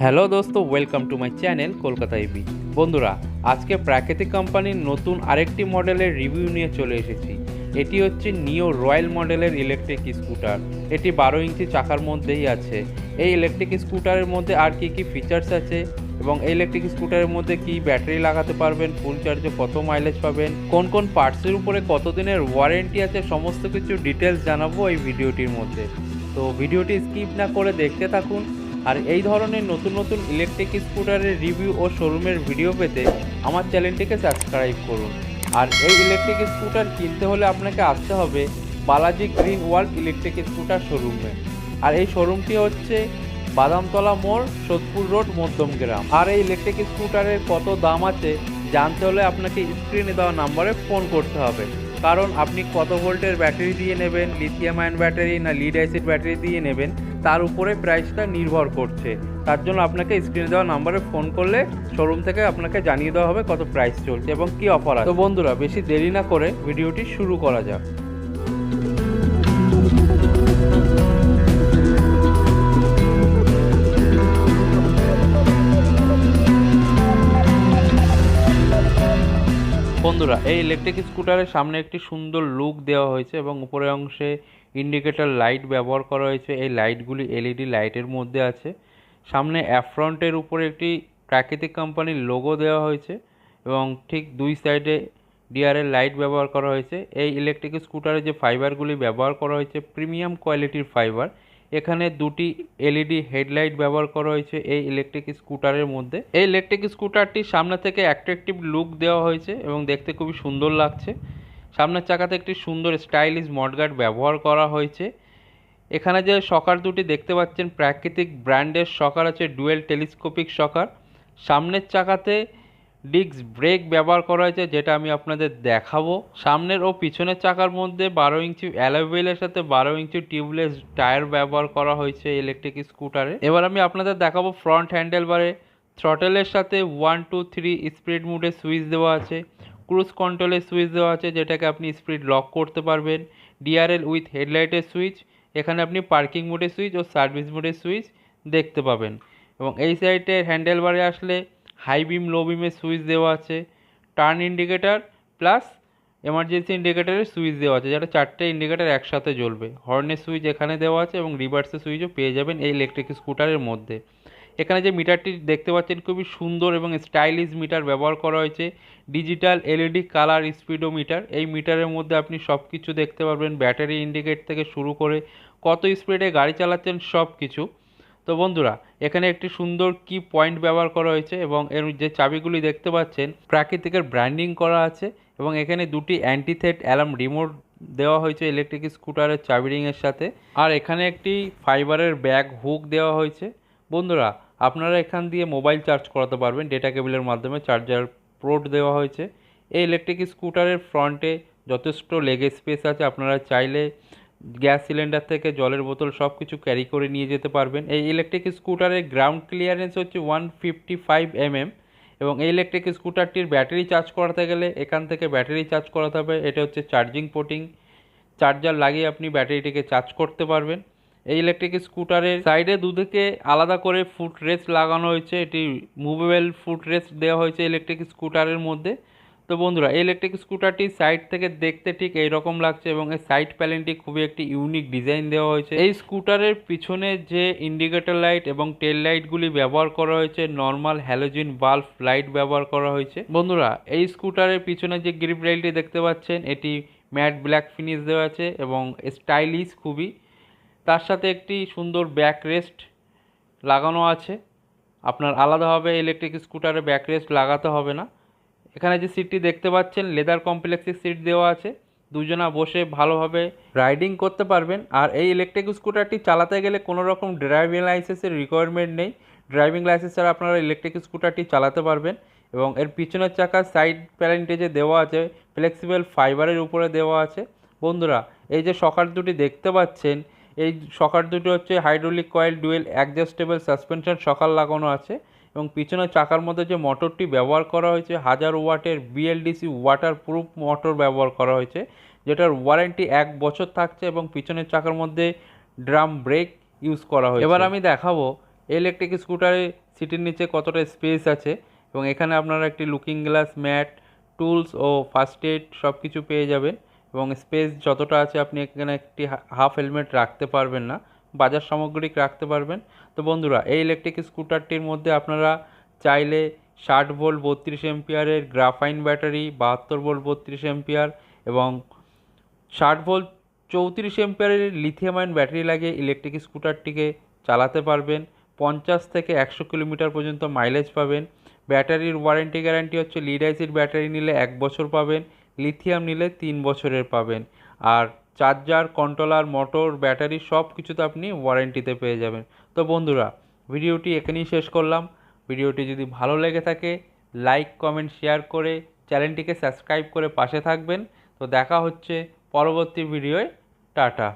Hello দোস্ত welcome to my channel Kolkata EB বন্ধুরা, আজকে প্রাকৃতিক কোম্পানির নতুন আরেকটি মডেলের রিভিউ নিয়ে চলে এসেছি। এটি হচ্ছে নিও রয়্যাল মডেলের ইলেকট্রিক স্কুটার এটি বারো ইঞ্চি চাকার মধ্যেই আছে। এই ইলেকট্রিক স্কুটারের মধ্যে আর কি কি ফিচার্স আছে? এবং এই ইলেকট্রিক স্কুটারের মধ্যে কি ব্যাটারি লাগাতে পারবেন? ফুল চার্জে কত মাইলেজ পাবেন? কোন কোন পার্টসের উপরে কতদিনের ওয়ারেন্টি আছে? সমস্ত কিছু ডিটেলস জানাব এই ভিডিওটির মধ্যে। তো ভিডিওটি স্কিপ না করে দেখতে থাকুন। আর এই ধরনের নতুন নতুন ইলেকট্রিক স্কুটারের রিভিউ ও শোরুমের ভিডিও পেতে আমার চ্যানেলটিকে সাবস্ক্রাইব করুন। আর এই ইলেকট্রিক স্কুটার কিনতে হলে আপনাকে আসতে হবে Balaji green world electric scooter শোরুমে আর এই শোরুমটি হচ্ছে বাদামতলা মোড়, সোদপুর রোড মধ্যমগ্রাম আর এই ইলেকট্রিক স্কুটারের কত দাম আছে জানতে হলে আপনাকে স্ক্রিনে দেওয়া নাম্বারে ফোন করতে হবে। কারণ আপনি কত ভোল্টের ব্যাটারি দিয়ে নেবেন লিথিয়াম আয়ন ব্যাটারি না লিড অ্যাসিড ব্যাটারি দিয়ে নেবেন তার উপরে প্রাইসটা নির্ভর করছে। তার জন্য আপনাকে স্ক্রিনে দেওয়া নাম্বারে ফোন করলে শোরুম থেকে আপনাকে জানিয়ে দেওয়া হবে কত প্রাইস চলছে এবং কি অফার আছে। তো বন্ধুরা, বেশি দেরি না করে ভিডিওটি শুরু করা যাক। বন্ধুরা, এই ইলেকট্রিক স্কুটারের সামনে একটি সুন্দর লুক দেওয়া হয়েছে এবং উপরের অংশে ইন্ডিকেটর লাইট ব্যবহার করা হয়েছে। এই লাইটগুলি এলইডি লাইটের মধ্যে আছে। সামনে অ্যাফ্রন্টের উপরে একটি প্রাকৃতিক কোম্পানির লোগো দেওয়া হয়েছে এবং ঠিক দুই সাইডে ডিআরএল লাইট ব্যবহার করা হয়েছে। এই ইলেকট্রিক স্কুটারে যে ফাইবারগুলি ব্যবহার করা হয়েছে, প্রিমিয়াম কোয়ালিটির ফাইবার, এখানে দুটি এলইডি হেডলাইট ব্যবহার করা হয়েছে এই ইলেকট্রিক স্কুটারের মধ্যে। এই ইলেকট্রিক স্কুটারটি সামনে থেকে অ্যাট্রাকটিভ লুক দেওয়া হয়েছে এবং দেখতে খুবই সুন্দর লাগছে। সামনের চাকাতে একটি সুন্দর স্টাইলিশ মডগার্ড ব্যবহার করা হয়েছে। এখানে যে শকার দুটি দেখতে পাচ্ছেন, প্রাকৃতিক ব্র্যান্ডের শকার আছে, ডুয়েল টেলিস্কোপিক শকার সামনের চাকাতে ডিস্ক ব্রেক ব্যবহার করা হয়েছে, যেটা আমি আপনাদের দেখাবো। সামনের ও পিছনের চাকার মধ্যে বারো ইঞ্চি অ্যালোভেলের সাথে বারো ইঞ্চি টিউবলেস টায়ার ব্যবহার করা হয়েছে ইলেকট্রিক স্কুটারে এবার আমি আপনাদের দেখাবো ফ্রন্ট হ্যান্ডেল বারে থ্রটেলের সাথে ওয়ান টু থ্রি স্পিড মুডে সুইচ দেওয়া আছে। ক্রুজ কন্ট্রোলের সুইচ দেওয়া আছে, যেটাকে আপনি স্পিড লক করতে পারবেন। ডিআরএল উইথ হেডলাইটের সুইচ, এখানে আপনি পার্কিং মোডের সুইচ ও সার্ভিস মোডের সুইচ দেখতে পাবেন। এবং এই সাইডের হ্যান্ডেল বারে আসলে হাই বিম, লো বিমের সুইচ দেওয়া আছে। টার্ন ইন্ডিকেটার প্লাস এমার্জেন্সি ইন্ডিকেটারের সুইচ দেওয়া আছে, যেটা চারটে ইন্ডিকেটার একসাথে জ্বলবে। হর্নের সুইচ এখানে দেওয়া আছে এবং রিভার্সের সুইচও পেয়ে যাবেন এই ইলেকট্রিক স্কুটারের মধ্যে। এখানে যে মিটারটি দেখতে পাচ্ছেন খুবই সুন্দর এবং স্টাইলিশ মিটার ব্যবহার করা হয়েছে। ডিজিটাল এলইডি কালার স্পিডোমিটার, এই মিটারের মধ্যে আপনি সব কিছু দেখতে পারবেন, ব্যাটারি ইন্ডিকেট থেকে শুরু করে কত স্পিডে গাড়ি চালাচ্ছেন সব কিছু তো বন্ধুরা, এখানে একটি সুন্দর কি পয়েন্ট ব্যবহার করা হয়েছে এবং এর যে চাবিগুলি দেখতে পাচ্ছেন, প্রাকৃতিকের ব্র্যান্ডিং করা আছে এবং এখানে দুটি অ্যান্টিথেট অ্যালার্ম রিমোট দেওয়া হয়েছে ইলেকট্রিক স্কুটারের চাবি রিংয়ের সাথে। আর এখানে একটি ফাইবারের ব্যাগ হুক দেওয়া হয়েছে। বন্ধুরা, আপনারা এখান দিয়ে মোবাইল চার্জ করাতে পারবেন। ডেটা কেবিলের মাধ্যমে চার্জার পোর্ট দেওয়া হয়েছে। এই ইলেকট্রিক স্কুটারের ফ্রন্টে যথেষ্ট লেগ স্পেস আছে। আপনারা চাইলে গ্যাস সিলিন্ডার থেকে জলের বোতল সব কিছু ক্যারি করে নিয়ে যেতে পারবেন। এই ইলেকট্রিক স্কুটারের গ্রাউন্ড ক্লিয়ারেন্স হচ্ছে ওয়ান ফিফটি ফাইভ এমএম এবং এই ইলেকট্রিক স্কুটারটির ব্যাটারি চার্জ করাতে গেলে এখান থেকে ব্যাটারি চার্জ করাতে হবে। এটা হচ্ছে চার্জিং পোর্টিং চার্জার লাগিয়ে আপনি ব্যাটারিটিকে চার্জ করতে পারবেন। এই ইলেকট্রিক স্কুটারের সাইডে দুদিকে আলাদা করে ফুট রেস্ট লাগানো হয়েছে। এটি মুভেবল ফুট রেস্ট দেওয়া হয়েছে ইলেকট্রিক স্কুটারের মধ্যে। তো বন্ধুরা, এই ইলেকট্রিক স্কুটারটি সাইড থেকে দেখতে ঠিক এই রকম লাগছে এবং এই সাইড প্যানেলটি খুবই একটি ইউনিক ডিজাইন দেওয়া হয়েছে। এই স্কুটারের পিছনে যে ইন্ডিকেটর লাইট এবং টেল লাইটগুলি ব্যবহার করা হয়েছে নর্মাল হ্যালোজিন বাল্ব লাইট ব্যবহার করা হয়েছে। বন্ধুরা, এই স্কুটারের পিছনে যে গ্রিপ লাইটটি দেখতে পাচ্ছেন, এটি ম্যাট ব্ল্যাক ফিনিশ দেওয়া আছে এবং স্টাইলিশ খুবই তার সাথে একটি সুন্দর ব্যাক রেস্ট লাগানো আছে। আপনার আলাদাভাবে ইলেকট্রিক স্কুটারে ব্যাক রেস্ট লাগাতে হবে না। এখানে যে সিটটি দেখতে পাচ্ছেন লেদার কমপ্লেক্সের সিট দেওয়া আছে। দুজনা বসে ভালোভাবে রাইডিং করতে পারবেন। আর এই ইলেকট্রিক স্কুটারটি চালাতে গেলে কোনো রকম ড্রাইভিং লাইসেন্সের রিকোয়ারমেন্ট নেই। ড্রাইভিং লাইসেন্স ছাড়া আপনারা ইলেকট্রিক স্কুটারটি চালাতে পারবেন এবং এর পিছনের চাকা সাইড প্যালেন্টে যে দেওয়া আছে ফ্লেক্সিবল ফাইবারের উপরে দেওয়া আছে। বন্ধুরা, এই যে সকার দুটি দেখতে পাচ্ছেন এই সকার দুটি হচ্ছে hydraulic coil dual adjustable suspension সকাল লাগানো আছে এবং পিছনের চাকার মধ্যে যে মোটরটি ব্যবহার করা হয়েছে, হাজার ওয়াটের বিএলডিসি ওয়াটার প্রুফ মোটর ব্যবহার করা হয়েছে, যেটার ওয়ারেন্টি এক বছর থাকছে এবং পিছনের চাকার মধ্যে ড্রাম ব্রেক ইউজ করা হয়েছে। এবার আমি দেখাবো ইলেকট্রিক স্কুটারে সিটির নিচে কতটা স্পেস আছে এবং এখানে আপনারা একটি লুকিং গ্লাস ম্যাট টুলস ও ফার্স্ট এড সব কিছু পেয়ে যাবেন। এবং স্পেস যতটা আছে আপনি এখানে একটি হাফ হেলমেট রাখতে পারবেন না, বাজার সামগ্রিক রাখতে পারবেন। তো বন্ধুরা, এই ইলেকট্রিক স্কুটারটির মধ্যে আপনারা চাইলে ষাট ভোল্ট বত্রিশ এম্পিয়ারের গ্রাফাইন ব্যাটারি বাহাত্তর ভোল্ট বত্রিশ এম্পিয়ার এবং ষাট ভোল্ট চৌত্রিশ এম্পিয়ারের লিথিয়াম আয়ন ব্যাটারি লাগিয়ে ইলেকট্রিক স্কুটারটিকে চালাতে পারবেন। পঞ্চাশ থেকে একশো কিলোমিটার পর্যন্ত মাইলেজ পাবেন। ব্যাটারির ওয়ারেন্টি গ্যারান্টি হচ্ছে লিড অ্যাসিড ব্যাটারি নিলে এক বছর পাবেন। লিথিয়াম নিলে তিন বছরের পাবেন। আর চার্জার, কন্ট্রোলার, মোটর, ব্যাটারি সব কিছুতে আপনি ওয়ারেন্টিতে পেয়ে যাবেন। তো বন্ধুরা, ভিডিওটি এখানেই শেষ করলাম। ভিডিওটি যদি ভালো লেগে থাকে, লাইক, কমেন্ট, শেয়ার করে চ্যানেলটিকে সাবস্ক্রাইব করে পাশে থাকবেন। তো দেখা হচ্ছে পরবর্তী ভিডিওয়। টাটা।